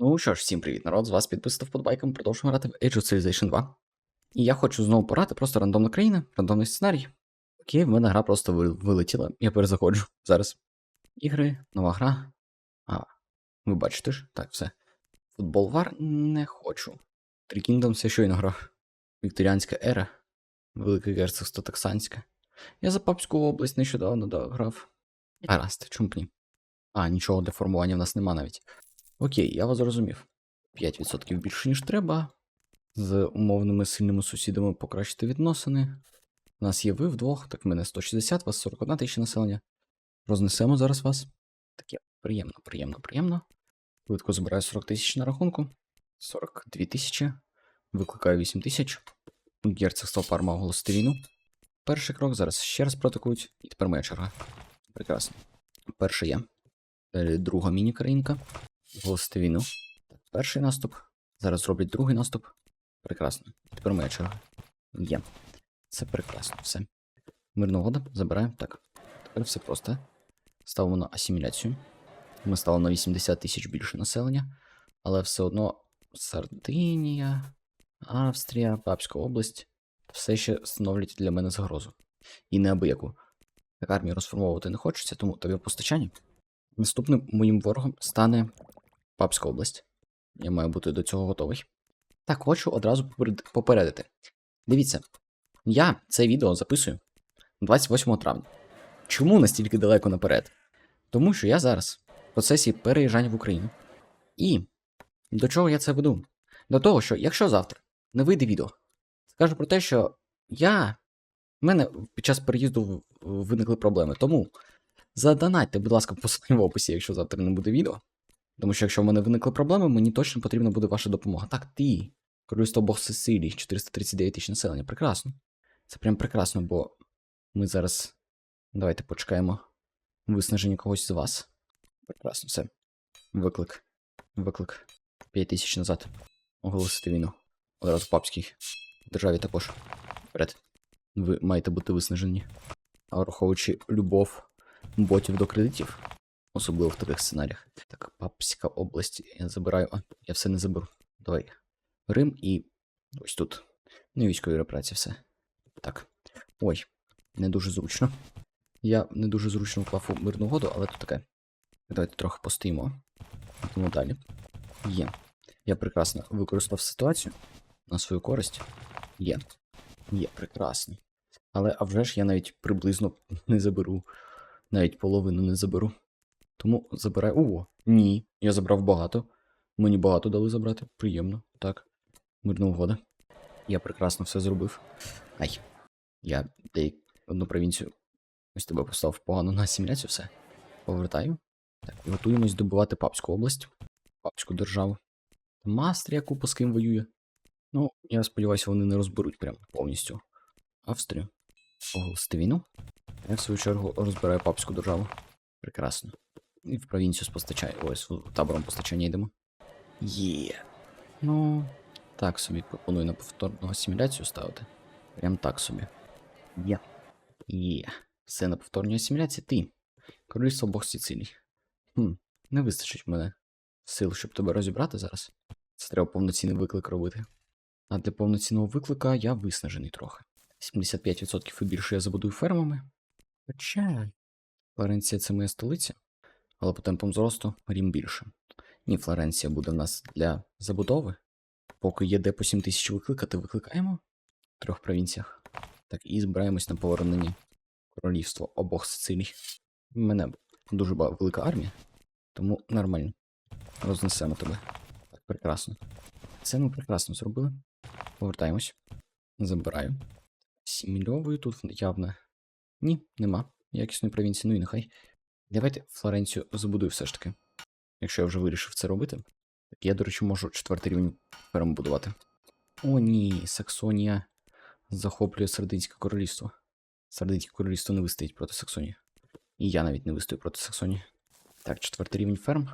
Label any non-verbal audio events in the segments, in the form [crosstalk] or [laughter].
Ну що ж, всім привіт, народ, з вас підписав вподобайком, продовжуємо грати в Age of Civilization 2. І я хочу знову порати, просто рандомна країна, рандомний сценарій. Окей, в мене гра просто вилетіла, я перезаходжу [laughs] зараз. Ігри, нова гра. А, ви бачите ж? Так, все. Футбол вар не хочу. Три Kingdoms я щойно грав. Вікторіанська ера, Велике герцогство Таксанське. Я за Папську область нещодавно да, грав. Гаразд, чому б ні? А, нічого для формування в нас нема навіть. Окей, я вас зрозумів. 5% більше, ніж треба. З умовними сильними сусідами покращити відносини. У нас є ви вдвох, так мене 160, вас 41 тисяча населення. Рознесемо зараз вас. Таке приємно, приємно, приємно. Швидко збираю 40 тисяч на рахунку. 42 тисячі. Викликаю 8 тисяч. Герцогство Парма оголосити війну. Перший крок зараз ще раз протикують, і тепер моя черга. Прекрасно. Перше я. Друга міні-країнка. Оголосити війну. Так, перший наступ. Зараз зроблять другий наступ. Прекрасно. Тепер моя черга. Є. Це прекрасно. Все. Мирна угода. Забираємо. Так. Тепер все просто. Ставимо на асиміляцію. Ми стали на 80 тисяч більше населення. Але все одно Сардинія, Австрія, Папська область все ще становлять для мене загрозу. І неабияку. Так армію розформовувати не хочеться, тому тобі постачання. Наступним моїм ворогом стане Папська область. Я маю бути до цього готовий. Так, хочу одразу попередити. Дивіться, я це відео записую 28 травня. Чому настільки далеко наперед? Тому що я зараз в процесі переїжджання в Україну. І до чого я це веду? До того, що якщо завтра не вийде відео, скажу про те, що я. В мене під час переїзду виникли проблеми. Тому задонатьте, будь ласка, посилання в описі, якщо завтра не буде відео. Тому що якщо в мене виникли проблеми, мені точно потрібна буде ваша допомога. Так, ти, Королівство Бог Сесилії, 439 тисяч населення. Прекрасно. Це прям прекрасно, бо ми зараз. Давайте почекаємо виснаження когось з вас. Прекрасно, все. Виклик. Виклик. 5 тисяч назад. Оголосити війну. Одразу папській державі також. Вперед. Ви маєте бути виснажені. А враховуючи любов ботів до кредитів, особливо в таких сценаріях. Так, Папська область. Я забираю. А, я все не заберу. Давай. Рим і ось тут. Ну і військові репрації, все. Так. Ой, не дуже зручно. Я не дуже зручно вклав у мирну угоду, але тут таке. Давайте трохи постоїмо. Йдемо далі. Є. Я прекрасно використав ситуацію на свою користь. Є. Є, прекрасно. Але а вже ж я навіть приблизно не заберу. Навіть половину не заберу. Тому забираю. О, ні. Я забрав багато. Мені багато дали забрати. Приємно. Так. Мирна угода. Я прекрасно все зробив. Ай. Я деяк... одну провінцію. Ось тебе поставив погано на асиміляцію, все. Повертаю. Так, і готуємось добивати Папську область, Папську державу. Мастрія купа з ким воює. Ну, я сподіваюся, вони не розберуть прям повністю Австрію. Оголосити війну. Я в свою чергу розбираю папську державу. Прекрасно. І в провінцію з постачання. Ось табором постачання йдемо. Є. Ну, так собі пропоную на повторну асиміляцію ставити. Прям так собі. Є. Є. Все на повторній асиміляції. Ти. Королівство Бог Сицилій. Хм, не вистачить мене сил, щоб тебе розібрати зараз. Це треба повноцінний виклик робити. А для повноцінного виклика я виснажений трохи. 75% і більше я забудую фермами. Хоча. Флоренція це моя столиця, але по темпам зросту рім більше. Ні, Флоренція буде в нас для забудови. Поки є де по 7 тисяч викликати, викликаємо в трьох провінціях. Так, і збираємось на поверненні королівства обох Сицилій. У мене дуже велика армія, тому нормально. Рознесемо тебе. Так, прекрасно. Це ми прекрасно зробили. Повертаємось. Забираю. Сімільовою тут явно. Ні, нема. Якісної провінції, ну і нехай. Давайте Флоренцію забудую все ж таки. Якщо я вже вирішив це робити. Так я, до речі, можу четвертий рівень ферму будувати. О, ні, Саксонія захоплює Сардинське королівство. Сардинське королівство не вистоїть проти Саксонії. І я навіть не вистою проти Саксонії. Так, четвертий рівень ферм.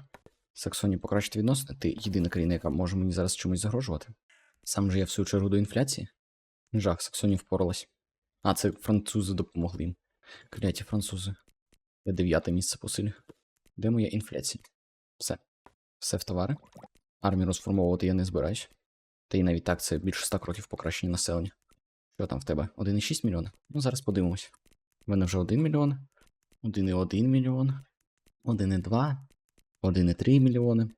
Саксонії покращити відносини. Ти єдина країна, яка може мені зараз чомусь загрожувати. Сам же я в свою чергу до інфляції. Жах, Саксонія впоралась. А, це французи допомогли їм. Кляті французи. Я дев'яте місце по силі. Де моя інфляція? Все. Все в товари. Армію розформовувати я не збираюсь. Та й навіть так це більше 100 кроків покращення населення. Що там в тебе? 1,6 мільйона? Ну, зараз подивимось. У мене вже 1 мільйон, 1,1 мільйон, 1,2, 1,3 мільйони,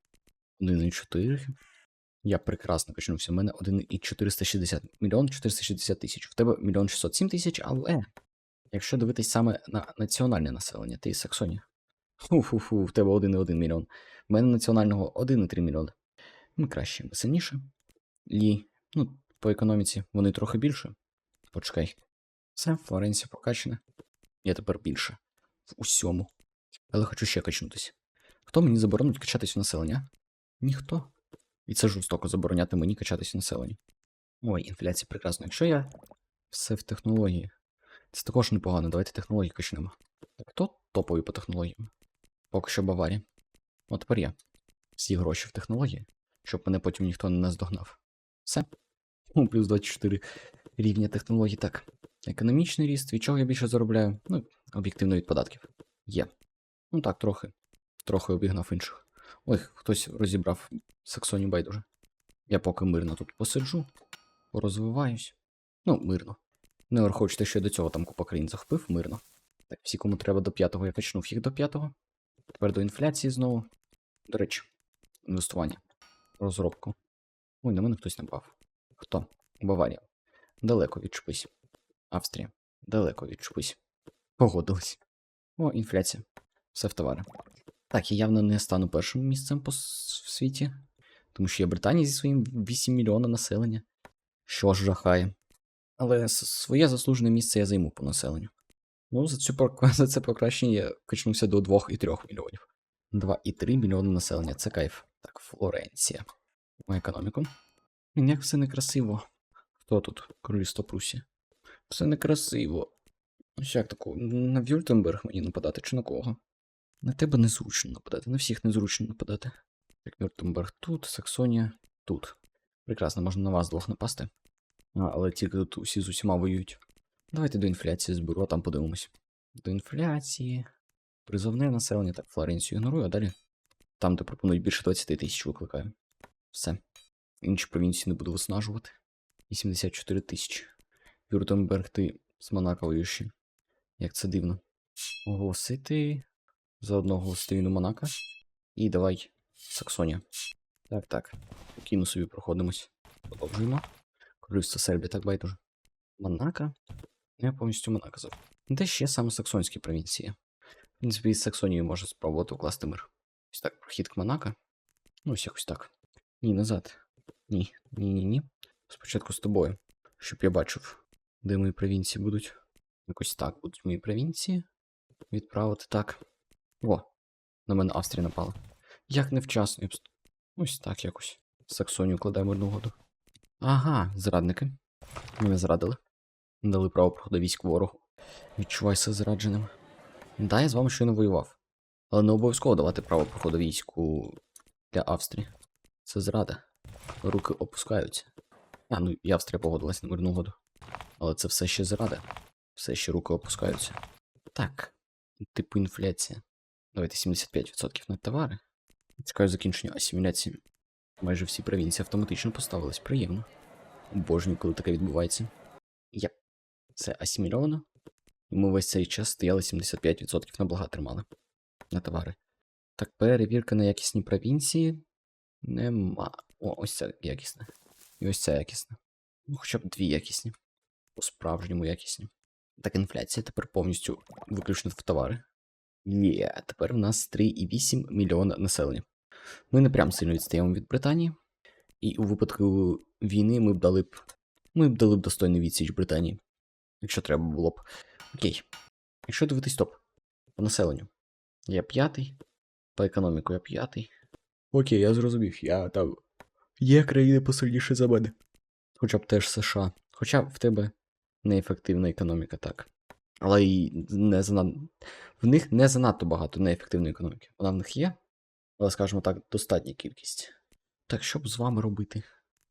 1,4. Я прекрасно качнувся. У мене 1,460 мільйон 460 тисяч. В тебе мільйон 607 тисяч, але якщо дивитись саме на національне населення, ти із Саксонії. Фу-фу-фу, в тебе 1,1 мільйон. У мене національного 1,3 мільйона. Ми краще, ми сильніше. І, ну, по економіці вони трохи більше. Почекай. Все, Флоренція прокачана. Я тепер більше. В усьому. Але хочу ще качнутися. Хто мені заборонить качатись в населення? Ніхто. І це жорстоко забороняти мені качатись в населенні. Ой, інфляція прекрасно. Якщо я все в технології. Це також непогано. Давайте технології качнемо. Хто топовий по технологіям? Поки що Баварія. От тепер я. Всі гроші в технології, щоб мене потім ніхто не наздогнав. Все. Ну, плюс 24 рівня технологій. Так. Економічний ріст, від чого я більше заробляю? Ну, об'єктивно від податків. Є. Ну так, трохи. Трохи обігнав інших. Ой, хтось розібрав Саксонію байдуже. Я поки мирно тут посиджу, порозвиваюсь. Ну, мирно. Не враховуючи те, що я до цього там купа країн захопив, мирно. Так, всі, кому треба до п'ятого, я качнув їх до п'ятого. Тепер до інфляції знову. До речі, інвестування. Розробку. Ой, на мене хтось напав. Хто? Баварія. Далеко відчепись. Австрія. Далеко відчепись. Погодились. О, інфляція. Все в товари. Так, я явно не стану першим місцем по в світі. Тому що є Британія зі своїм 8 мільйона населення. Що ж жахає. Але своє заслужене місце я займу по населенню. Ну, за, цю, [laughs] за це покращення я качнувся до 2,3 мільйонів. 2,3 мільйони населення, це кайф. Так, Флоренція. У економіку. Як все некрасиво. Хто тут? Королівство Прусія. Все некрасиво. Ось як таку? На Вюртемберг мені нападати чи на кого? На тебе незручно нападати, на всіх незручно нападати. Так, Вюртемберг тут, Саксонія тут. Прекрасно, можна на вас двох напасти. Але тільки тут усі з усіма воюють. Давайте до інфляції зберу, а там подивимось. До інфляції. Призовне населення, так, Флоренцію ігнорую, а далі. Там, де пропонують більше 20 тисяч, викликаю. Все. Інші провінції не буду виснажувати. 84 тисячі. Вюртемберг, ти з Монако воюєш. Як це дивно. Оголосити. Заодно оголосити війну Монако. І давай Саксонія. Так, так. Кіно собі проходимось. Продовжуємо. Королівство Сербія, так байдуже. Монако. Я повністю Монако забув. Де ще саме саксонські провінції? В принципі, із Саксонією може спробувати укласти мир. Ось так, прохід к Монако. Ну, ось якось так. Ні, назад. Ні, ні, ні. Спочатку з тобою. Щоб я бачив, де мої провінції будуть. Якось так будуть мої провінції. Відправити так. О, на мене Австрія напала. Як невчасно. Ось так якось. Саксонію кладаємо одну году. Ага, зрадники. Мене зрадили. Дали право проходу військ ворогу. Відчувайся зрадженим. Да, я з вами щойно воював. Але не обов'язково давати право проходу війську для Австрії. Це зрада. Руки опускаються. А, ну і Австрія погодилась на мирну угоду. Але це все ще зрада. Все ще руки опускаються. Так. Типу інфляція. Давайте 75% на товари. Чекаю закінчення асиміляції. Майже всі провінції автоматично поставились. Приємно. Обожнюю, коли таке відбувається. Є. Це асимільовано. І ми весь цей час стояли 75% на блага тримали. На товари. Так, перевірка на якісні провінції. Нема. О, ось ця якісна. І ось ця якісна. Ну, хоча б дві якісні. По-справжньому якісні. Так, інфляція тепер повністю виключно в товари. Є, тепер в нас 3,8 мільйона населення. Ми не прям сильно відстаємо від Британії. І у випадку війни ми б дали б. Ми б дали б достойну відсіч Британії. Якщо треба було б. Окей. Якщо дивитись топ. По населенню. Я п'ятий. По економіку я п'ятий. Окей, я зрозумів, я там. Є країни посильніше за мене. Хоча б теж США. Хоча в тебе неефективна економіка, так. Але і не занадто. В них не занадто багато неефективної економіки. Вона в них є, але, скажімо так, достатня кількість. Так, що б з вами робити?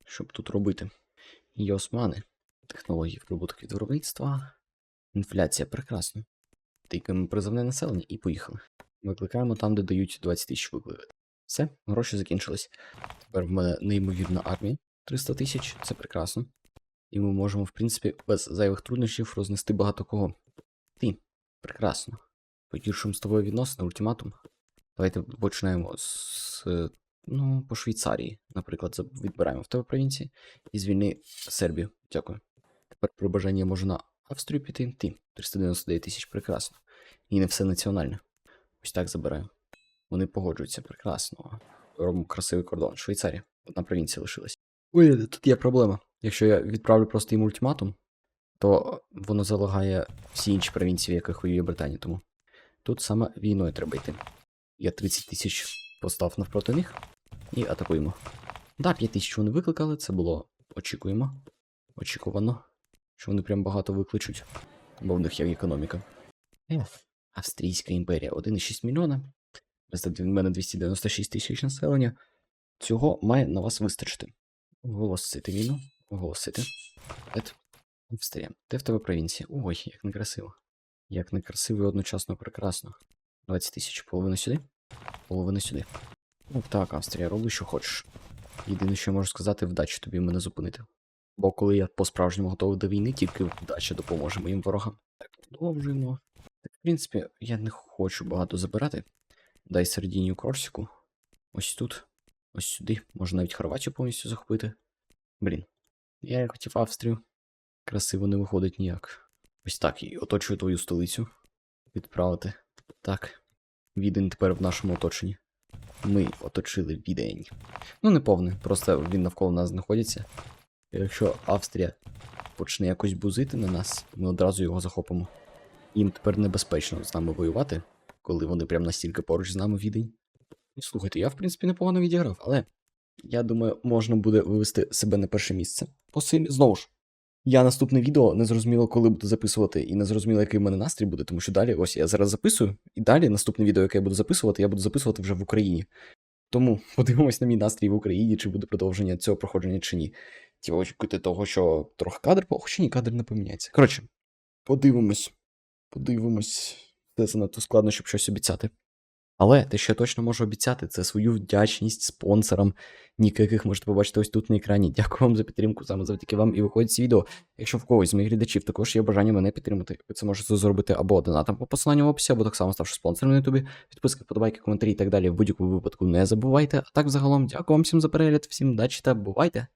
Що б тут робити? Є османи, технології прибуток від виробництва, інфляція прекрасно. Тикаємо призовне населення і поїхали. Викликаємо там, де дають 20 тисяч викликати. Все, гроші закінчились. Тепер в мене неймовірна армія 300 тисяч, це прекрасно. І ми можемо, в принципі, без зайвих труднощів рознести багато кого. Ти, прекрасно. Погіршуємо з тобою відносини, ультиматум. Давайте почнемо з. е, Ну, по Швейцарії, наприклад, відбираємо в тебе провінції і звільни Сербію. Дякую. Тепер при бажанні я можу на Австрію піти. Ти, 399 тисяч, прекрасно. І не все національне. Ось так забираю. Вони погоджуються, прекрасно. Робимо красивий кордон. Швейцарія. Одна провінція лишилась. Ой, тут є проблема. Якщо я відправлю просто їм ультиматум, то воно залагає всі інші провінції, в яких воює Британія. Тому тут саме війною треба йти. Я 30 тисяч постав навпроти них і атакуємо. Да, 5 тисяч вони викликали, це було очікуємо. Очікувано, що вони прям багато викличуть, бо в них є економіка. Австрійська імперія 1,6 мільйона. В мене 296 тисяч населення. Цього має на вас вистачити. Оголосити війну. Оголосити. Ет. Австрія. Де в тебе провінція? Ой, як некрасиво. Як некрасиво і одночасно прекрасно. 20 тисяч, половину сюди. Половину сюди. Ну так, Австрія, роби, що хочеш. Єдине, що я можу сказати, вдачі тобі мене зупинити. Бо коли я по-справжньому готовий до війни, тільки вдача допоможе моїм ворогам. Так, продовжуємо. Так, в принципі, я не хочу багато забирати. Дай Сардінію Корсіку. Ось тут. Ось сюди. Можна навіть Хорватію повністю захопити. Блін. Я хотів Австрію. Красиво не виходить ніяк. Ось так, і оточую твою столицю. Відправити. Так. Відень тепер в нашому оточенні. Ми оточили відень. Ну, не повне, просто він навколо нас знаходиться. Якщо Австрія почне якось бузити на нас, ми одразу його захопимо. Їм тепер небезпечно з нами воювати, коли вони прям настільки поруч з нами відень. Слухайте, я в принципі непогано відіграв, але я думаю, можна буде вивести себе на перше місце. Посиль... Знову ж, я наступне відео не зрозуміло, коли буду записувати, і не зрозуміло, який в мене настрій буде, тому що далі, ось я зараз записую, і далі наступне відео, яке я буду записувати, я буду записувати вже в Україні. Тому подивимось на мій настрій в Україні, чи буде продовження цього проходження, чи ні. Ті очікуйте того, що трохи кадр, хоча ні, кадр не поміняється. Коротше, подивимось. Подивимось. Це занадто складно, щоб щось обіцяти. Але те, що я точно можу обіцяти, це свою вдячність спонсорам, ніки яких можете побачити ось тут на екрані. Дякую вам за підтримку, саме завдяки вам і виходить це відео. Якщо в когось з моїх глядачів також є бажання мене підтримати, ви це можете зробити або донатом по посиланню в описі, або так само ставши спонсором на ютубі. Підписки, подобайки, коментарі і так далі. В будь-якому випадку не забувайте. А так, загалом, дякую вам всім за перегляд, всім удачі та бувайте!